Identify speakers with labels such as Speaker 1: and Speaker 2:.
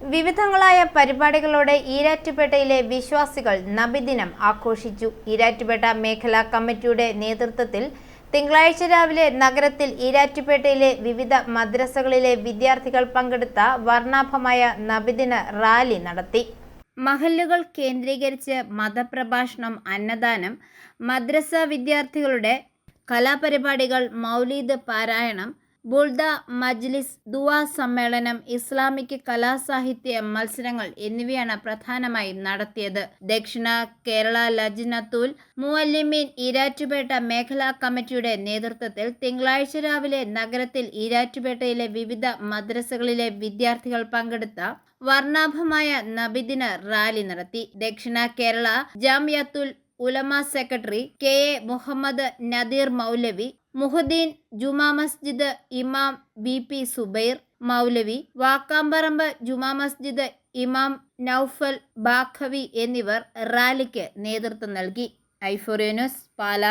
Speaker 1: വിവിധങ്ങളായ പരിപാടികളോടെ ഈരാറ്റുപേട്ടയിലെ വിശ്വാസികൾ നബിദിനം ആഘോഷിച്ചു. ഈരാറ്റുപേട്ട മേഖലാ കമ്മിറ്റിയുടെ നേതൃത്വത്തിൽ തിങ്കളാഴ്ച രാവിലെ നഗരത്തിൽ ഈരാറ്റുപേട്ടയിലെ വിവിധ മദ്രസകളിലെ വിദ്യാർത്ഥികൾ പങ്കെടുത്ത വർണാഭമായ നബിദിന റാലി നടത്തി. മഹല്ലുകൾ കേന്ദ്രീകരിച്ച് മതപ്രഭാഷണം അന്നദാനം മദ്രസ വിദ്യാർത്ഥികളുടെ കലാപരിപാടികൾ മൗലീദ് പാരായണം ബുൾദ മജ്ലിസ് ദുവാ സമ്മേളനം ഇസ്ലാമിക് കലാസാഹിത്യ മത്സരങ്ങൾ എന്നിവയാണ് പ്രധാനമായും നടത്തിയത്. ദക്ഷിണ കേരള ലജ്നത്തുൽ മുഅല്ലിമീൻ ഈരാറ്റുപേട്ട മേഖലാ കമ്മിറ്റിയുടെ നേതൃത്വത്തിൽ തിങ്കളാഴ്ച രാവിലെ നഗരത്തിൽ ഈരാറ്റുപേട്ടയിലെ വിവിധ മദ്രസകളിലെ വിദ്യാർത്ഥികൾ പങ്കെടുത്ത വർണാഭമായ നബിദിന റാലി നടത്തി. Dakshina Kerala Jamiyathul Ulama secretary K A Muhammad Nadeer Moulavi Muhuddeen Juma Masjid ഇമാം ബി പി സുബൈർ മൗലവി വാക്കാമ്പറമ്പ് ജുമാ മസ്ജിദ് ഇമാം നൌഫൽ ബാഖവി എന്നിവർ റാലിക്ക് നേതൃത്വം നൽകി. ഐഫോറിയനുസ് പാല.